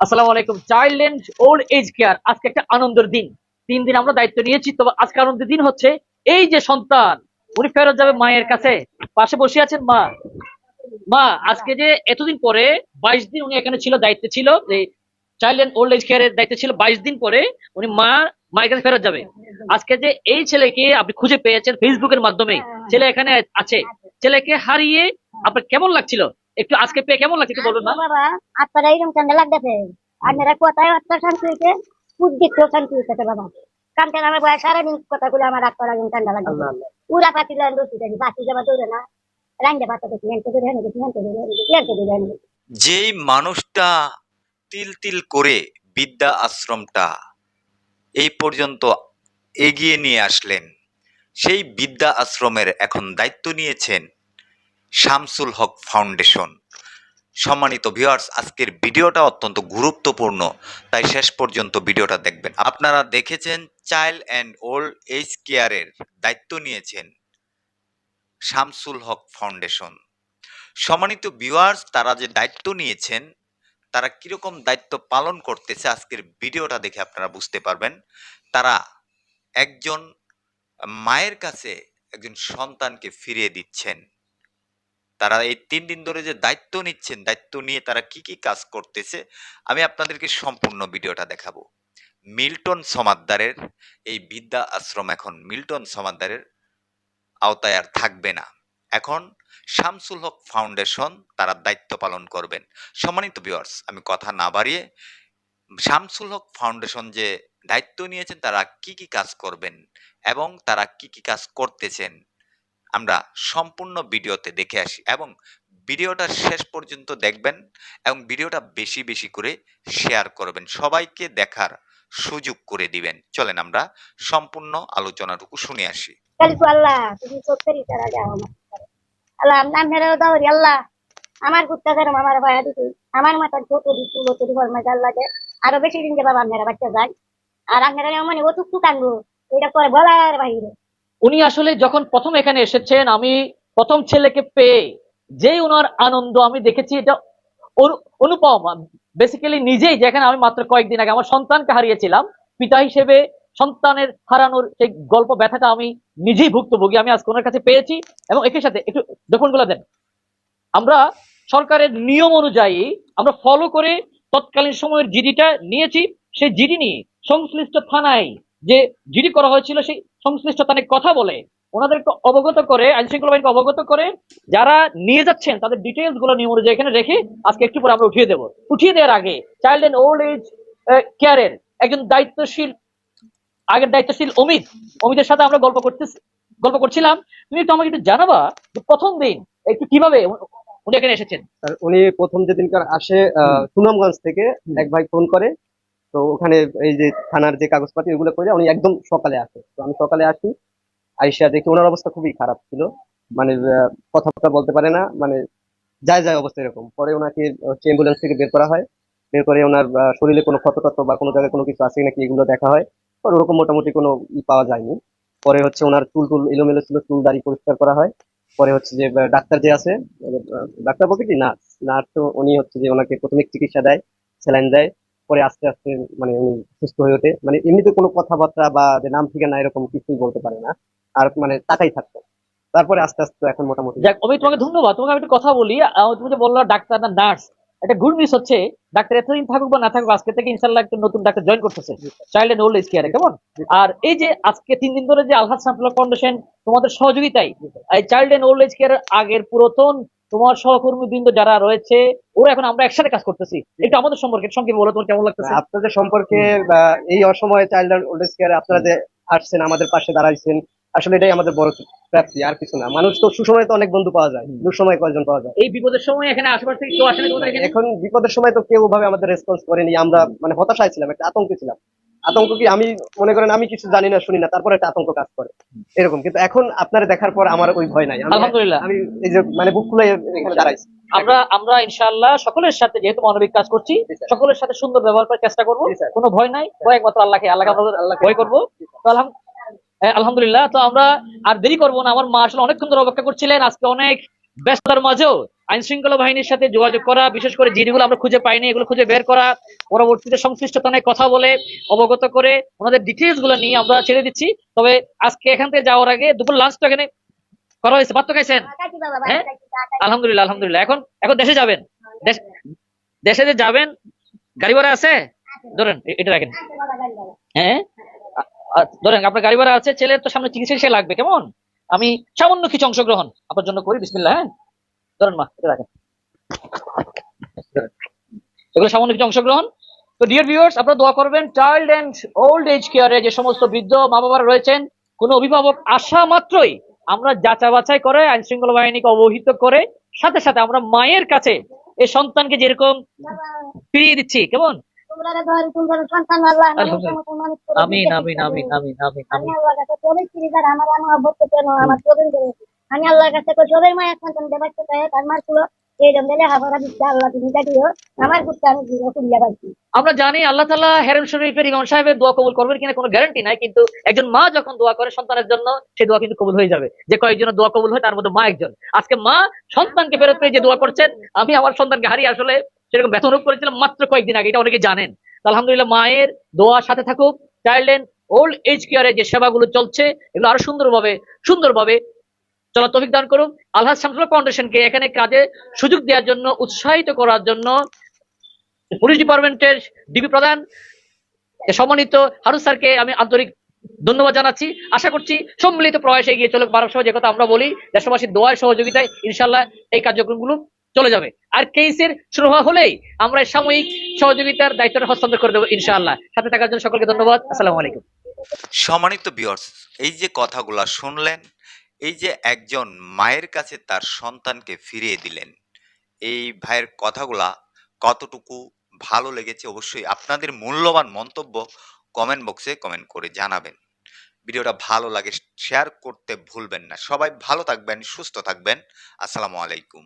আসসালামু আলাইকুম। Child and old age care আজকে একটা আনন্দের দিন। তিন দিন আমরা দায়িত্ব নিয়েছি, তবে আজকে আনন্দের দিন হচ্ছে এই যে সন্তান, উনি ফেরত যাবে মায়ের কাছে। পাশে বসে আছেন মা। মা, আজকে যে এতদিন পরে বাইশ দিন উনি এখানে ছিল, দায়িত্বে ছিল, যে চাইল্ড এন্ড ওল্ড এজ কেয়ারের দায়িত্ব ছিল, বাইশ দিন পরে উনি মা, মায়ের কাছে ফেরত যাবে। আজকে যে এই ছেলেকে আপনি খুঁজে পেয়েছেন ফেসবুকের মাধ্যমে, ছেলে এখানে আছে। ছেলেকে হারিয়ে আপনার কেমন লাগছিল? একটু আজকে পেয়ে কেমন লাগছে একটু বলুন না বাবা আপনারা এরকম ঠান্ডা লাগতেছে। আপনারা কোথায় আত্মা শান্তি হয়েছে শান্তি হয়েছে বাবা। কানতে আমার বয়স সারাদিন কথাগুলো আমার আত্মার একদম ঠান্ডা লাগছে উড়া পাতিলে আমি বসে থাকি বাসি যাবা দৌড়ে না। রাঙ্গে দেখি দৌড়ে দৌড়ে দৌড়ে যেই মানুষটা তিল তিল করে বিদ্যা আশ্রমটা এই পর্যন্ত এগিয়ে নিয়ে আসলেন সেই বিদ্যা আশ্রমের এখন দায়িত্ব নিয়েছেন শামসুল হক ফাউন্ডেশন। সম্মানিত ভিউয়ার্স আজকের ভিডিওটা অত্যন্ত গুরুত্বপূর্ণ, তাই শেষ পর্যন্ত ভিডিওটা দেখবেন। আপনারা দেখেছেন চাইল্ড অ্যান্ড ওল্ড এজ কেয়ারের দায়িত্ব নিয়েছেন শামসুল হক ফাউন্ডেশন। সম্মানিত ভিউয়ার্স তারা যে দায়িত্ব নিয়েছেন, তারা কীরকম দায়িত্ব পালন করতেছে আজকের ভিডিওটা দেখে আপনারা বুঝতে পারবেন। তারা একজন মায়ের কাছে একজন সন্তানকে ফিরিয়ে দিচ্ছেন। তারা এই তিন দিন ধরে যে দায়িত্ব নিচ্ছেন, দায়িত্ব নিয়ে তারা কি কি কাজ করতেছে, আমি আপনাদেরকে সম্পূর্ণ ভিডিওটা দেখাবো। মিল্টন সমাদ্দারের এই বিদ্যা আশ্রম এখন, মিল্টন সমাদ্দারের আওতায় আর থাকবে না। এখন শামসুল হক ফাউন্ডেশন তারা দায়িত্ব পালন করবেন। সম্মানিত ভিউয়ার্স আমি কথা না বাড়িয়ে শামসুল হক ফাউন্ডেশন যে দায়িত্ব নিয়েছেন, তারা কি কি কাজ করবেন এবং তারা কি কি কাজ করতেছেন আমরা সম্পূর্ণ ভিডিওতে দেখে আসি এবং ভিডিওটা শেষ পর্যন্ত দেখবেন এবং ভিডিওটা বেশি বেশি করে শেয়ার করবেন। সবাইকে দেখার সুযোগ করে দিবেন। চলেন আমরা সম্পূর্ণ আলোচনাটুকু শুনে আসি। আমার কুত্তা আমার ভাইয়া দিতে আমার মাথার দিচ্ছু মাঝে আল্লাহ আরও বেশি দিন যে বাবা আপনারা বাচ্চা যায়। আর আপনারা মানে ও টুকটুক আনব এটা করে বলার বাহিরে উনি আসলে যখন প্রথম এখানে এসেছেন, আমি প্রথম ছেলেকে পেয়ে যে ওনার আনন্দ আমি দেখেছি, এটা অনু- অনুপম। বেসিক্যালি নিজেই যেখানে আমি মাত্র কয়েকদিন আগে আমার সন্তানকে হারিয়েছিলাম, পিতা হিসেবে সন্তানের হারানোর সেই গল্প ব্যথাটা আমি নিজেই ভুক্তভোগী, আমি আজ ওনার কাছে পেয়েছি। এবং একই সাথে একটু ডকুমেন্টগুলো দেন, আমরা সরকারের নিয়ম অনুযায়ী আমরা ফলো করে তৎকালীন সময়ের জিডিটা নিয়েছি। সেই জিডি নিয়ে সংশ্লিষ্ট থানায় যে জিডি করা হয়েছিল সেই সংশ্লিষ্ট থানায় কথা বলে ওনাদেরকে অবগত করে আইন শৃঙ্খলা বাহিনীকে অবগত করে যারা নিয়ে যাচ্ছেন তাদের ডিটেলসগুলো নিয়ম অনুযায়ী এখানে রেখে আজকে একটু পরে আমরা উঠিয়ে দেবো। উঠিয়ে দেওয়ার আগে চাইল্ড এন্ড ওল্ড এজ কেয়ারের একজন দায়িত্বশীল আগের দায়িত্বশীল অমিত অমিতের সাথে আমরা গল্প করতে গল্প করছিলাম। তুমি একটু আমাকে একটু জানাবা যে প্রথম দিন একটু কীভাবে উনি এখানে এসেছেন? উনি প্রথম যেদিনকার আসে সুনামগঞ্জ থেকে এক ভাই ফোন করে তো ওখানে এই যে থানার যে কাগজপাতি ওগুলো করে উনি একদম সকালে আসে। তো আমি সকালে আসি, আইসা দেখি ওনার অবস্থা খুবই খারাপ ছিল। মানে কথাবার্তা বলতে পারে না মানে যায় যায় অবস্থা এরকম। পরে ওনাকে হচ্ছে অ্যাম্বুলেন্স থেকে বের করা হয়। বের করে ওনার শরীরে কোনো ক্ষত বা কোনো জায়গায় কোনো কিছু আছে নাকি এগুলো দেখা হয়। পরে ওরকম মোটামুটি কোনো ই পাওয়া যায়নি। পরে হচ্ছে ওনার চুল টুল এলোমেলো ছিল, চুল দাড়ি পরিষ্কার করা হয়। পরে হচ্ছে যে ডাক্তার যে আছে ডাক্তার বলতে কি? নার্স। নার্স তো উনি হচ্ছে যে ওনাকে প্রাথমিক চিকিৎসা দেয়, স্যালাইন দেয়। পরে আস্তে আস্তে মানে উনি সুস্থ হয়ে ওঠে। মানে এমনিতে কোনো কথাবার্তা বা যে নাম ঠিকানা এরকম কিছুই বলতে পারে না। আর মানে তাকাই থাকতো। তারপরে আস্তে আস্তে এখন মোটামুটি যাক, অমিত, তোমাকে ধন্যবাদ। তোমাকে আমি একটু কথা বলি। তুমি যে বলল ডাক্তার না নার্স একটা গুড নিউজ হচ্ছে ডাক্তার এতদিন থাকুক বা না থাকুক আজকে থেকে ইনশাল্লাহ একটা নতুন ডাক্তার জয়েন করতেছে। চাইল্ড এন্ড ওল্ড এজ কেয়ারে কেমন? আর এই যে আজকে তিন দিন ধরে যে আলহাজ সাম্পলা ফাউন্ডেশন তোমাদের সহযোগিতায় এই চাইল্ড এন্ড ওল্ড এজ কেয়ারের আগের পুরাতন তোমার সহকর্মী বৃন্দ যারা রয়েছে ওরা এখন আমরা একসাথে কাজ করতেছি। এটা আমাদের সম্পর্কে সংক্ষেপে বলো তোমার কেমন লাগতেছে? আপনাদের সম্পর্কে এই অসময়ে চাইল্ড ওল্ড এজ কেয়ারে আপনারা যে আসছেন আমাদের পাশে দাঁড়াইছেন আসলে এটাই আমাদের বড় প্রাপ্তি আর কিছু না। মানুষ তো সুসময় তো অনেক বন্ধু পাওয়া যায় দুঃসময় কয়েকজন পাওয়া যায়। এই বিপদের সময় এখানে আশেপাশ থেকে কেউ আসেনি তোমাদের এখানে? এখন বিপদের সময় তো কেউ ভাবে আমাদের রেসপন্স করেনি। আমরা মানে হতাশায় ছিলাম একটা আতঙ্কে ছিলাম। আতঙ্ক কি আমি মনে করেন আমি কিছু জানি না শুনি না তারপরে একটা আতঙ্ক কাজ করে। এরকম। কিন্তু এখন আপনারা দেখার পর আমার ওই ভয় নাই। আলহামদুলিল্লাহ। আমি এই যে মানে বুক খুলে এখানে দাঁড়াইছি। আমরা আমরা ইনশাআল্লাহ সকলের সাথে যেহেতু মানবিক কাজ করছি সকলের সাথে সুন্দর ব্যবহার করার চেষ্টা করব। কোনো ভয় নাই। ভয় একমাত্র আল্লাহকে আল্লাহকে আমরা ভয় করব। তো আলহাম- হ্যাঁ, আলহামদুলিল্লাহ। তো আমরা আর দেরি করব না। আমার মা আসলে অনেকক্ষণ ধরে অপেক্ষা করছিলেন। আজকে অনেক ব্যস্ততার মাঝেও আইন শৃঙ্খলা বাহিনীর সাথে যোগাযোগ করা বিশেষ করে জিডিগুলো আমরা খুঁজে পাইনি এগুলো খুঁজে বের করা পরবর্তীতে সংশ্লিষ্ট থানায় কথা বলে অবগত করে ওনাদের ডিটেলসগুলো নিয়ে আমরা ছেড়ে দিচ্ছি। তবে আজকে এখান থেকে যাওয়ার আগে দুপুর লাঞ্চটা এখানে করা হয়েছে। ভাত তো খাইছেন? হ্যাঁ? কাকি আলহামদুলিল্লাহ আলহামদুলিল্লাহ। এখন এখন দেশে যাবেন? দেশে যে যাবেন গাড়ি ভাড়া আছে? ধরেন এটা রাখেন। হ্যাঁ? ধরেন আপনার গাড়ি ভাড়া আছে, ছেলের তো সামনে চিকিৎসা সে লাগবে, কেমন? আমি সামান্য কিছু অংশগ্রহণ আপনার জন্য করি, বিসমিল্লাহ হ্যাঁ? ধরেন মা, এটা রাখেন। এগুলো সামান্য কিছু অংশগ্রহণ। তো ডিয়ার ভিউয়ার্স আপনারা দোয়া করবেন চাইল্ড এন্ড ওল্ড এজ কেয়ারে যে সমস্ত বৃদ্ধ মা বাবারা রয়েছেন, কোনো অভিভাবক আসা মাত্রই আমরা যাচা বাছাই করে আইন শৃঙ্খলা বাহিনীকে অবহিত করে, সাথে সাথে আমরা মায়ের কাছে এই সন্তানকে যেরকম ফিরিয়ে দিচ্ছি, কেমন? আমিন আমিন আমিন আমিন আমিন আমিন। আমার আমার ভক্ত কেন? আমার তোদের করে আমি আল্লাহর কাছে কই তোদের মায়ের সন্তান দেবার তো তাই আমার কুলো এই রকম হাফারা দিচ্ছে আল্লাহ তুমি কাটিও আমার কুত্তা আমি কুলিয়া পাইছি আমরা জানি আল্লাহ হেরেম শরীফের ইমাম সাহেবের দোয়া কবুল করবেন কিনা কোনো গ্যারান্টি নাই কিন্তু একজন মা যখন দোয়া করে সন্তানের জন্য সেই দোয়া কিন্তু কবুল হয়ে যাবে। যে কয়েকজন দোয়া কবুল হয় তার মধ্যে মা একজন। আজকে মা সন্তানকে ফেরত পেয়ে যে দোয়া করছেন আমি আমার সন্তানকে হারিয়ে আসলে সেরকম ব্যথ অনুভব করেছিলাম মাত্র কয়েকদিন আগে, এটা অনেকে জানেন। আলহামদুলিল্লাহ মায়ের দোয়া সাথে থাকুক। চাইল্ড এন্ড ওল্ড এজ কেয়ারে যে সেবাগুলো চলছে, এগুলো আরও সুন্দরভাবে সুন্দরভাবে চলা তফিক দান করুন। আলহাজ শামসুল্লাহ ফাউন্ডেশনকে এখানে কাজে সুযোগ দেওয়ার জন্য, উৎসাহিত করার জন্য পুলিশ ডিপার্টমেন্টের ডিবি প্রধান সম্মানিত হারুন স্যারকে আমি আন্তরিক ধন্যবাদ জানাচ্ছি। আশা করছি সম্মিলিত প্রয়াসে এগিয়ে চলুক। সহ যে কথা আমরা বলি, দেশবাসীর দোয়ার সহযোগিতায় ইনশাল্লাহ এই কার্যক্রমগুলো চলে যাবে। আর কেসের শুরু হওয়া হলেই আমরা সাময়িক সহযোগিতার দায়িত্বটা হস্তান্তর করে দেবো, ইনশাআল্লাহ। সাথে থাকার জন্য সকলকে ধন্যবাদ। আসসালামু আলাইকুম। সম্মানিত বিয়র্স এই যে কথাগুলা শুনলেন, এই যে একজন মায়ের কাছে তার সন্তানকে ফিরিয়ে দিলেন, এই ভাইয়ের কথাগুলা কতটুকু ভালো লেগেছে অবশ্যই আপনাদের মূল্যবান মন্তব্য কমেন্ট বক্সে কমেন্ট করে জানাবেন। ভিডিওটা ভালো লাগে শেয়ার করতে ভুলবেন না। সবাই ভালো থাকবেন, সুস্থ থাকবেন। আসসালামু আলাইকুম।